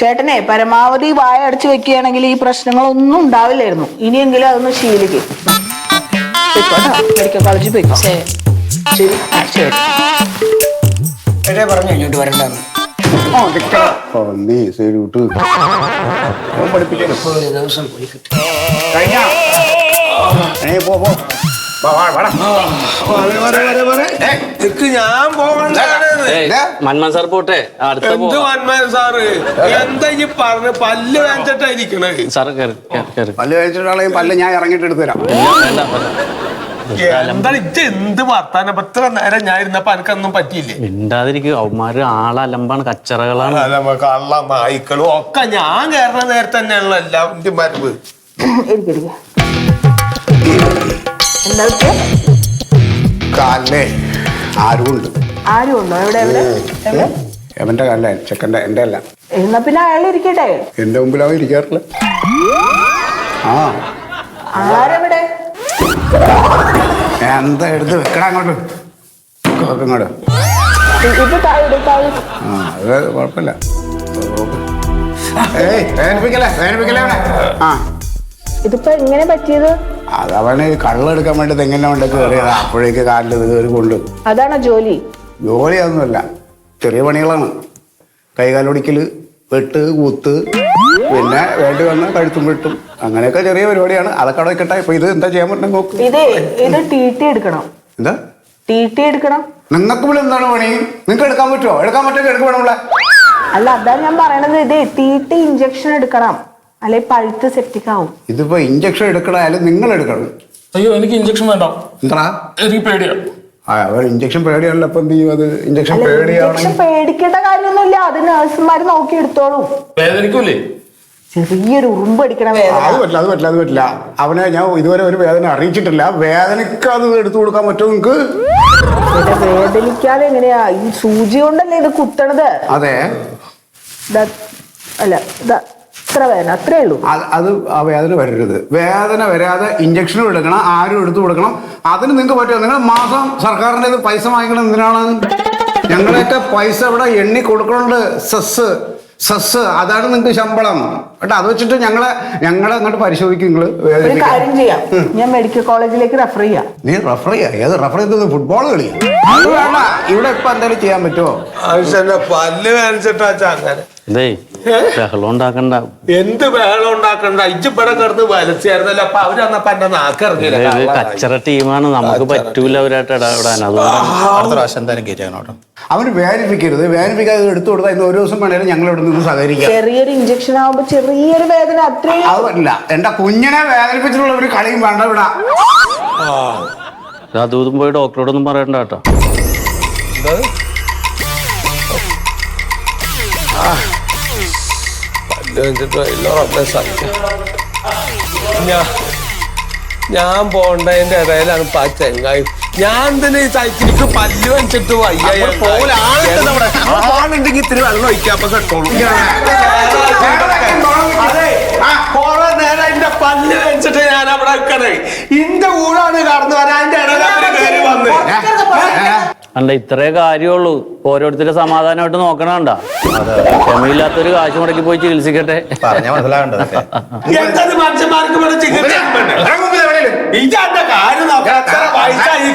ചേട്ടനെ പരമാവധി വായ അടച്ചു വെക്കുകയാണെങ്കിൽ ഈ പ്രശ്നങ്ങളൊന്നും ഉണ്ടാവില്ലായിരുന്നു. ഇനിയെങ്കിലും അതൊന്ന് ശീലിക്കും. പോയിക്കോട്ടോ മെഡിക്കൽ കോളേജിൽ പോയിക്കോ. ശരി. ശരി ആ, ശരി. എടേ പറഞ്ഞു ഇങ്ങോട്ട് വരണ്ടെന്ന്. ഓ ദിക്ക. ഓ നീ ശരി വിട്ട്. ഓൻ പഠിപ്പിക്കാൻ ഇപ്പൊ ഒരു ദിവസം പോയി കിട്ടി. കഴിഞ്ഞാ? ഏ പോ പോ. വാ, വാ, വാടാ. എനിക്ക് ഞാൻ ഇതാ. മന്മൻ സാർ പോട്ടെ. അടുത്ത എന്ത് പോവാം. വന്മാൻ സാറ്? എന്താ ഈ പറഞ്ഞു പല്ല് കയറി, കയറി പല്ല് കഴിച്ചിട്ടാണെങ്കിൽ പല്ല് ഞാൻ ഇറങ്ങിയിട്ട് എടുത്തു തരാം. എന്താ ഇത് എന്ത് വർത്താനം? എത്ര നേരം ഞാൻ ഇരുന്നപ്പോ എനിക്കൊന്നും പറ്റിയില്ലേ? മിണ്ടാതിരിക്കും. അവന്മാര് ആളലമ്പാണ് കച്ചറകളാണ്. കള്ള നായ്ക്കളും ഒക്കെ ഞാൻ കയറുന്ന നേരത്തെ തന്നെയാണല്ലോ എല്ലാം മരവ് കാലേ ആരുമുണ്ട് ആരും ഉണ്ടോ എവിടെ എവിടെ? എവിടെ എവന്റെ കാലിലെ ചെക്കന്റെ എന്റെ അല്ല. എന്നാ പിന്നെ അയാൾ ഇരിക്കട്ടെ? എന്റെ മുമ്പിൽ അവൻ ഇരിക്കാറില്ല. ആ. ആരെവിടെ? എന്താ എടുത്ത് വെക്കടാ അങ്ങോട്ട്? വെക്ക് ഇങ്ങോട്ട്. ഇപ്പൊ താഴെ താഴെ ആ അത് കുഴപ്പമില്ല. ഏയ് വേദനിപ്പിക്കല്ലേ വേദനിപ്പിക്കല്ലേ അവനെ? ആ. ഇതിപ്പോ എങ്ങനെ പറ്റിയത്? അത് അവന് കള്ളെടുക്കാൻ വേണ്ടി തെങ്ങനെ കൊണ്ടൊക്കെ കയറിയതാ. അപ്പോഴേക്ക് കാലിൽ ഇത് കയറി കൊണ്ട്. അതാണോ ജോലി? ജോലിയൊന്നുമല്ല. ചെറിയ പണികളാണ്. കൈകാലൊടിക്കൽ വെട്ട് കൂത്ത് പിന്നെ വേണ്ടി വന്ന കഴുത്തും വെട്ടും. അങ്ങനെയൊക്കെ ചെറിയ പരിപാടിയാണ്. അതൊക്കെ അവിടെ വെക്കട്ടെ. ഇപ്പൊ ഇത് എന്താ ചെയ്യാൻ പറ്റുന്ന നോക്ക്. ഇതേ ഇത് ടി ടി എടുക്കണം. എന്താ? ടി ടി എടുക്കണം. നിങ്ങൾക്ക് ഇവിടെ എന്താണ് പണി? നിങ്ങൾക്ക് എടുക്കാൻ പറ്റുമോ എടുക്കാൻ പറ്റുമോ എടുക്കണം നമ്മളെ അല്ല അതാണ് ഞാൻ പറയണത് ഇതേ ടി ടി ഇഞ്ചക്ഷൻ എടുക്കണം. അല്ലെ പഴുത്ത് സെപ്റ്റിക് ആവും. ഇതിപ്പോ ഇഞ്ചക്ഷൻ എടുക്കണായാലും നിങ്ങൾ എടുക്കണം. അയ്യോ എനിക്ക് ഇഞ്ചക്ഷൻ വേണ്ട. എന്താ? എനിക്ക് പേടിയാ. ആ അവർ ഇഞ്ചക്ഷൻ പേടിയാണല്ലോ അപ്പൊ എന്ത് ചെയ്യും അത്? ഇഞ്ചക്ഷൻ പേടിയാണെങ്കിൽ പേടിക്കേണ്ട കാര്യമൊന്നുമില്ല. അത് നഴ്സുമാര് നോക്കി എടുത്തോളും. വേദനിക്കൂലേ? ചെറിയൊരു ഉറുമ്പ് അടിക്കണ അത് വേദന. പറ്റില്ല അത് പറ്റില്ല അത് പറ്റില്ല. അവനെ ഞാൻ ഇതുവരെ ഒരു വേദന അറിയിച്ചിട്ടില്ല. വേദനക്ക് അത് എടുത്തു കൊടുക്കാൻ പറ്റും നിങ്ങൾക്ക് വേദനിക്കാതെ എങ്ങനെയാ? ഈ സൂചി കൊണ്ടല്ലേ ഇത് കുത്തണത്? അതെ. ദാ- അല്ല ദാ ഇത്ര വേദന അത്രേ ഉള്ളൂ. അത് ആ വേദന വരരുത്. വേദന വരാതെ ഇഞ്ചക്ഷനും എടുക്കണം ആരും എടുത്തു കൊടുക്കണം. അതിന് നിങ്ങൾക്ക് പറ്റുമോ? നിങ്ങൾ മാസം സർക്കാരിന്റെ പൈസ വാങ്ങിക്കണം എന്തിനാണ്? ഞങ്ങളൊക്കെ പൈസ ഇവിടെ എണ്ണി കൊടുക്കണുണ്ട്. സെസ് സെസ് അതാണ് നിങ്ങൾക്ക് ശമ്പളം. കേട്ടോ അത് വെച്ചിട്ട് ഞങ്ങളെ ഞങ്ങളെ അങ്ങോട്ട് പരിശോധിക്കും നിങ്ങൾ ഒരു കാര്യം ചെയ്യാം. ഞാൻ മെഡിക്കൽ കോളേജിലേക്ക് റെഫർ ചെയ്യാം. നീ റെഫർ ചെയ്യാ. ഏത് റെഫർ ചെയ്തത്? ഫുട്ബോൾ കളി അത് വേണ്ട. ഇവിടെ ഇപ്പൊ എന്തെങ്കിലും ചെയ്യാൻ പറ്റുമോ ആവശ്യം പല്ല് അങ്ങനെ ബഹളം ഉണ്ടാക്കണ്ട. എന്ത് വേളം ഉണ്ടാക്കണ്ട? ഇജ്ജിപ്പടെ കിടന്ന് വലിച്ചായിരുന്നല്ലോ. അപ്പൊ അവർ വന്നപ്പോ എന്റെ നാക്കിറങ്ങിയില്ല ഇത് കച്ചറ ടീമാണ്. നമുക്ക് പറ്റൂല അവരായിട്ട് ഇടപെടാൻ. പ്രാവശ്യം എന്തായാലും അവന് വേദനിപ്പിക്കരുത്. വേദനിപ്പിക്കാതെ എടുത്തു കൊടുത്താൽ ഇന്ന് ഒരു ദിവസം വേണേലും ഞങ്ങൾ ഇവിടെ നിന്ന് സഹകരിക്കാം. ചെറിയൊരു ഇഞ്ചക്ഷൻ ആവുമ്പോ ചെറിയൊരു വേദന അത്രയും എന്റെ കുഞ്ഞിനെ വേദനിപ്പിച്ചിട്ടുള്ള ഒരു കളിയും വേണ്ട ഇവിടെ. അതും പോയി ഡോക്ടറോടൊന്നും പറയണ്ട കേട്ടോ. ഞാൻ ഞാൻ പോണ്ടതിന്റെ ഇടയിലാണ് ഇപ്പൊ ആ ചെങ്ങായി. ഞാൻ തന്നെ ഈ സൈക്കിളിക്ക് പല്ല് വെച്ചിട്ട് വയ്യ. ആളുണ്ടെങ്കിൽ ഇത്തിരി വെള്ളം ഒഴിക്കാൻ അപ്പൊ കിട്ടുള്ളൂ അതെ കൊറേ നേരം എന്റെ പല്ല് വെച്ചിട്ട് ഞാൻ അവിടെ നിൽക്കണേ ഇന്റെ കൂടാണ് കടന്നു വരാൻ എന്റെ ഇടയിൽ വന്ന് അല്ല ഇത്രേ കാര്യമുള്ളൂ ഓരോരുത്തരും സമാധാനമായിട്ട് നോക്കണണ്ട ക്ഷമയില്ലാത്തൊരു കാശ് മുടക്കി പോയി ചികിത്സിക്കട്ടെ എന്തത് മനുഷ്യന്മാർക്ക് ഇവിടെ ചികിത്സ ഇതെന്റെ കാര്യം എത്ര വയസ്സായി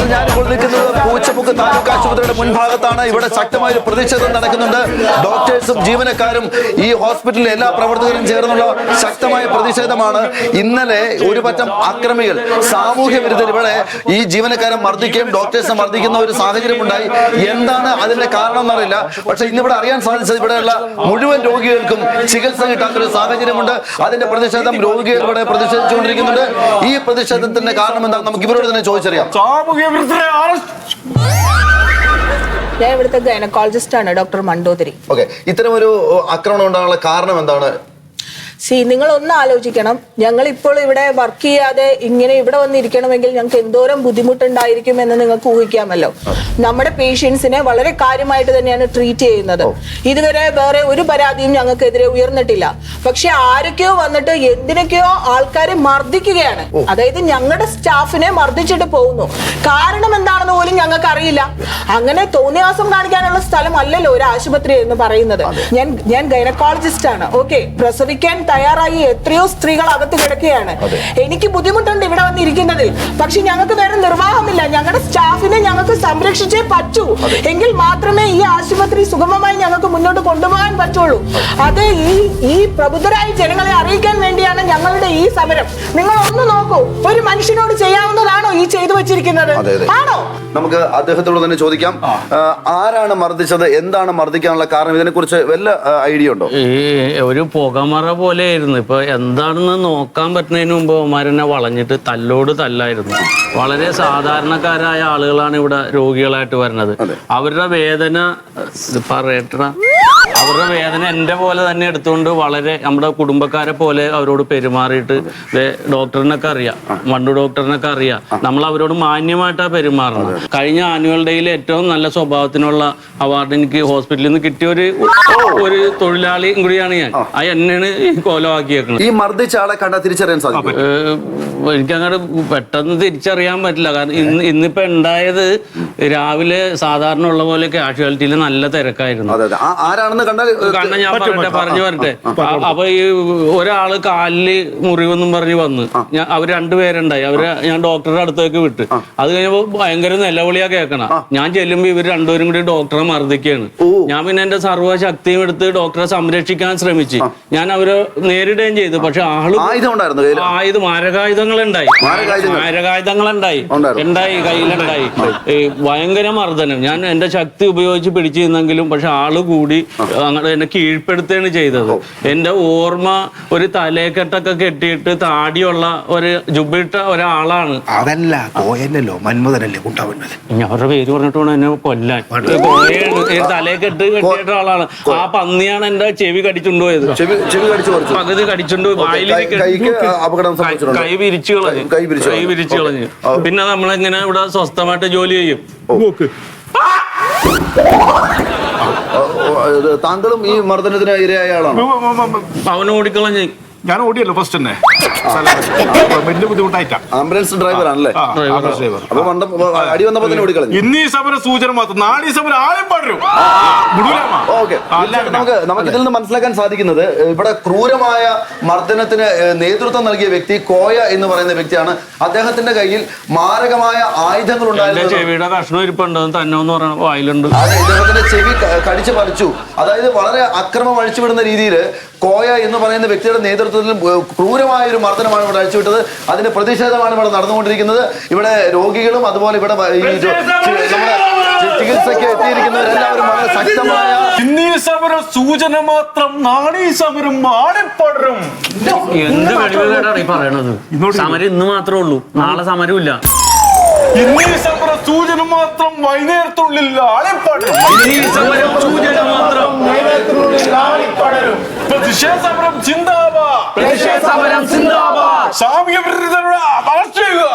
Sudah. മുൻഭാഗത്താണ്. ഇവിടെ ശക്തമായ ഒരു പ്രതിഷേധം നടക്കുന്നുണ്ട്. ഡോക്ടേഴ്സും ജീവനക്കാരും ഈ ഹോസ്പിറ്റലിലെ എല്ലാ പ്രവർത്തകരും ചേർന്നുള്ള ശക്തമായ പ്രതിഷേധമാണ്. ഇന്നലെ ഒരു പറ്റം അക്രമികൾ സാമൂഹ്യ വിരുദ്ധർ ഇവിടെ ഈ ജീവനക്കാരെ മർദ്ദിക്കുകയും ഡോക്ടേഴ്സിനെ മർദ്ദിക്കുന്ന ഒരു സാഹചര്യം ഉണ്ടായി എന്താണ് അതിന്റെ കാരണം എന്നറിയില്ല പക്ഷെ ഇന്ന് ഇവിടെ അറിയാൻ സാധിച്ചത് ഇവിടെയുള്ള മുഴുവൻ രോഗികൾക്കും ചികിത്സ കിട്ടാത്ത ഒരു സാഹചര്യമുണ്ട്. അതിന്റെ പ്രതിഷേധം രോഗികൾ ഇവിടെ പ്രതിഷേധിച്ചുകൊണ്ടിരിക്കുന്നുണ്ട്. ഈ പ്രതിഷേധത്തിന്റെ കാരണം എന്താണ് നമുക്ക് ഇവരോട് തന്നെ ചോദിച്ചറിയാം. ഞാൻ ഇവിടുത്തെ ഗൈനക്കോളജിസ്റ്റ് ആണ് ഡോക്ടർ മണ്ടോദരി ഓക്കെ ഇത്തരം ഒരു ആക്രമണം ഉണ്ടാകാനുള്ള കാരണം എന്താണ്? സി നിങ്ങൾ ഒന്ന് ആലോചിക്കണം ഞങ്ങൾ ഇപ്പോൾ ഇവിടെ വർക്ക് ചെയ്യാതെ ഇങ്ങനെ ഇവിടെ വന്നിരിക്കണമെങ്കിൽ ഞങ്ങൾക്ക് എന്തോരം ബുദ്ധിമുട്ടുണ്ടായിരിക്കും എന്ന് നിങ്ങൾക്ക് ഊഹിക്കാമല്ലോ. നമ്മുടെ പേഷ്യൻസിനെ വളരെ കാര്യമായിട്ട് തന്നെയാണ് ട്രീറ്റ് ചെയ്യുന്നത്. ഇതുവരെ വേറെ ഒരു പരാതിയും ഞങ്ങൾക്കെതിരെ ഉയർന്നിട്ടില്ല. പക്ഷെ ആരൊക്കെയോ വന്നിട്ട് എന്തിനൊക്കെയോ ആൾക്കാരെ മർദ്ദിക്കുകയാണ്. അതായത് ഞങ്ങളുടെ സ്റ്റാഫിനെ മർദ്ദിച്ചിട്ട് പോകുന്നു. കാരണം എന്താണെന്ന് പോലും ഞങ്ങൾക്ക് അറിയില്ല അങ്ങനെ തോന്നിയാസം കാണിക്കാനുള്ള സ്ഥലം അല്ലല്ലോ ഒരു ആശുപത്രി എന്ന് പറയുന്നത്. ഞാൻ ഞാൻ ഗൈനക്കോളജിസ്റ്റ് ആണ്. ഓക്കെ പ്രസവിക്കാൻ തയ്യാറായി എത്രയോ സ്ത്രീകൾ അകത്ത് കിടക്കുകയാണ്. എനിക്ക് ബുദ്ധിമുട്ടുണ്ട് ഇവിടെ വന്നിരിക്കുന്നതിൽ. പക്ഷെ ഞങ്ങൾക്ക് വേറെ നിർവാഹമില്ല. ഞങ്ങളുടെ സ്റ്റാഫിനെ ഞങ്ങൾക്ക് സംരക്ഷിച്ചേ പറ്റൂ. എങ്കിൽ മാത്രമേ ഈ ആശുപത്രി സുഗമമായി ഞങ്ങൾക്ക് മുന്നോട്ട് കൊണ്ടുപോകാൻ പറ്റുള്ളൂ. അത് ഈ ഈ പ്രബുദ്ധരായ ജനങ്ങളെ അറിയിക്കാൻ വേണ്ടിയാണ് ഞങ്ങളുടെ ഈ സമരം. നിങ്ങൾ ഒന്ന് നോക്കൂ. ഒരു മനുഷ്യനോട് ചെയ്യാവുന്നതാണോ ഈ ചെയ്തു വെച്ചിരിക്കുന്നത്. ആണോ? നമുക്ക് അദ്ദേഹത്തോട് തന്നെ ചോദിക്കാം. ആരാണ് മർദ്ദിച്ചത്? എന്താണ് മർദ്ദിക്കാനുള്ള കാരണം? ഇതിനെക്കുറിച്ച് വല്ല ഐഡിയ ഉണ്ടോ? ഈ ഒരു പുകമറ പോലെയായിരുന്നു ഇപ്പൊ എന്താണെന്ന് നോക്കാൻ പറ്റുന്നതിന് മുമ്പ് അവന്മാരെന്നെ വളഞ്ഞിട്ട് തല്ലോട് തല്ലായിരുന്നു. വളരെ സാധാരണക്കാരായ ആളുകളാണ് ഇവിടെ രോഗികളായിട്ട് വരുന്നത്. അവരുടെ വേദന പറയട്ട അവരുടെ വേദന എന്റെ പോലെ തന്നെ എടുത്തുകൊണ്ട് വളരെ നമ്മുടെ കുടുംബക്കാരെ പോലെ അവരോട് പെരുമാറിയിട്ട് ഡോക്ടറിനൊക്കെ അറിയാം. മണ്ണു ഡോക്ടറിനൊക്കെ അറിയാം. നമ്മൾ അവരോട് മാന്യമായിട്ടാണ് പെരുമാറുന്നത്. കഴിഞ്ഞ ആനുവൽ ഡേയിൽ ഏറ്റവും നല്ല സ്വഭാവത്തിനുള്ള അവാർഡ് എനിക്ക് ഹോസ്പിറ്റലിൽ നിന്ന് കിട്ടിയ ഒരു ഒരു തൊഴിലാളിയും കൂടിയാണ് ഞാൻ. ആ എന്നെയാണ് ഈ കോലമാക്കിയേക്കുന്നത് ഈ മർദ്ദിച്ച ആളെ കണ്ടാൽ തിരിച്ചറിയാൻ സാധിക്കും എനിക്കങ്ങോട്ട് പെട്ടെന്ന് തിരിച്ചറിയാൻ പറ്റില്ല. കാരണം ഇന്ന് ഇന്നിപ്പോ ഉണ്ടായത് രാവിലെ സാധാരണ ഉള്ള പോലെ കാഷ്വാലിറ്റിയിൽ നല്ല തിരക്കായിരുന്നു. ആരാണെന്ന് കണ്ടാൽ പറഞ്ഞു വരട്ടെ അപ്പൊ ഈ ഒരാൾ കാലിൽ മുറിവെന്നും പറഞ്ഞ് വന്ന്. ഞാൻ അവർ രണ്ടുപേരുണ്ടായി അവർ ഞാൻ ഡോക്ടറുടെ അടുത്തേക്ക് വിട്ട്. അത് കഴിഞ്ഞപ്പോ ഭയങ്കര നിലവിളിയാ കേൾക്കണം ഞാൻ ചെല്ലുമ്പോ ഇവർ രണ്ടുപേരും കൂടി ഡോക്ടറെ മർദ്ദിക്കാണ്. ഞാൻ പിന്നെ എന്റെ സർവശക്തിയും എടുത്ത് ഡോക്ടറെ സംരക്ഷിക്കാൻ ശ്രമിച്ചു. ഞാൻ അവരെ നേരിടുകയും ചെയ്തു. പക്ഷെ ആൾ ആയുധം മാരകായുധങ്ങൾ. ഉണ്ടായി മാരകായുധങ്ങൾ? ഉണ്ടായി ഉണ്ടായി കയ്യിലുണ്ടായി ഭയങ്കര മർദ്ദനം. ഞാൻ എന്റെ ശക്തി ഉപയോഗിച്ച് പിടിച്ചു നിന്നെങ്കിലും പക്ഷെ ആൾ കൂടി അങ്ങനെ എന്നെ കീഴ്പ്പെടുത്തുകയാണ് ചെയ്തത്. എന്റെ ഓർമ്മ ഒരു തലേക്കെട്ടൊക്കെ കെട്ടിയിട്ട് താടിയുള്ള ഒരു ജുബിട്ട ഒരാളാണ്. അതല്ല കോയനല്ലോ മന്മഥനല്ലേ അവരുടെ പേര് പറഞ്ഞിട്ട് എന്നെ കൊല്ലാൻ. തലേക്ക് തലേക്കെട്ട് കെട്ടിയിട്ട ആളാണ്. ആ പന്നിയാണ് എന്റെ ചെവി കടിച്ചുണ്ടോ ചെവി ചെവി കടിച്ചു പറിച്ചു. പകുതി കടിച്ചുണ്ടോ കൈ- വായിലേക്ക് കൈക്ക് അപകടം കൈ- സംഭവിച്ചിട്ടുണ്ട്. കൈ വിരിച്ചു കളഞ്ഞു. കൈ വിരിച്ചു കൈ കളഞ്ഞു. വിരിച്ചു കളഞ്ഞു. ഓ. പിന്നെ നമ്മളെങ്ങനെ ഇവിടെ സ്വസ്ഥമായിട്ട് ജോലി ചെയ്യും. താങ്കളും ഈ മർദ്ദനത്തിന് ഇരയായ ആളാണ്? അവൻ ഓടിക്കളഞ്ഞ്. ഞാൻ ഓടിയല്ലോ ഫസ്റ്റ് തന്നെ. വലിയ ബുദ്ധിമുട്ടായിട്ടാ. ആംബുലൻസ് ഡ്രൈവർ ആണല്ലേ ആംബുലൻസ് ഡ്രൈവർ. അപ്പൊ വണ്ട അടി വന്നപ്പോ തന്നെ ഓടിക്കളഞ്ഞു. ഇന്ന് ഈ സമരം സൂചന മാത്രം. നാളെ ഈ സമരം പാടും ഓക്കെ. നമുക്ക് നമുക്ക് ഇതിൽ നിന്ന് മനസ്സിലാക്കാൻ സാധിക്കുന്നത് ഇവിടെ ക്രൂരമായ മർദ്ദനത്തിന് നേതൃത്വം നൽകിയ വ്യക്തി കോയ എന്ന് പറയുന്ന വ്യക്തിയാണ്. അദ്ദേഹത്തിന്റെ കയ്യിൽ മാരകമായ ആയുധങ്ങൾ ഉണ്ടായിരുന്നു ചെവിയുടെ കഷ്ണം ഇരിപ്പുണ്ടെന്ന് തന്നെ എന്ന് പറയുന്ന വായിലുണ്ട്. അതെ ഇദ്ദേഹത്തിന്റെ ചെവി കടിച്ചു പറിച്ചു. അതായത് വളരെ അക്രമം അഴിച്ചുവിടുന്ന രീതിയിൽ കോയ എന്ന് പറയുന്ന വ്യക്തിയുടെ നേതൃത്വത്തിൽ ക്രൂരമായ ഒരു മർദ്ദനമാണ് ഇവിടെ അഴിച്ചുവിട്ടത്. അതിന്റെ പ്രതിഷേധമാണ് ഇവിടെ നടന്നുകൊണ്ടിരിക്കുന്നത്. ഇവിടെ രോഗികളും അതുപോലെ ഇവിടെ ചികിത്സയ്ക്ക് എത്തിയിരിക്കുന്നവരെല്ലാവരും വളരെ ശക്തമായ സമരം. സൂചന മാത്രം സമരം എന്ത് കഴിവുകേടാണ് ഈ പറയണത്? സമരം ഇന്ന് മാത്രമേ ഉള്ളൂ. നാളെ സമരമില്ല ഇന്ന് സമരം സൂചന മാത്രം വൈകുന്നേരത്തുള്ളിൽ ആളിപ്പടരും. പ്രതിഷേധ സമരം ചിന്താവാ പ്രതിഷേധ സമരം സിന്ദാബാദ് സാമൂഹ്യ വിരുദ്ധരുടെ സാമൂഹ്യ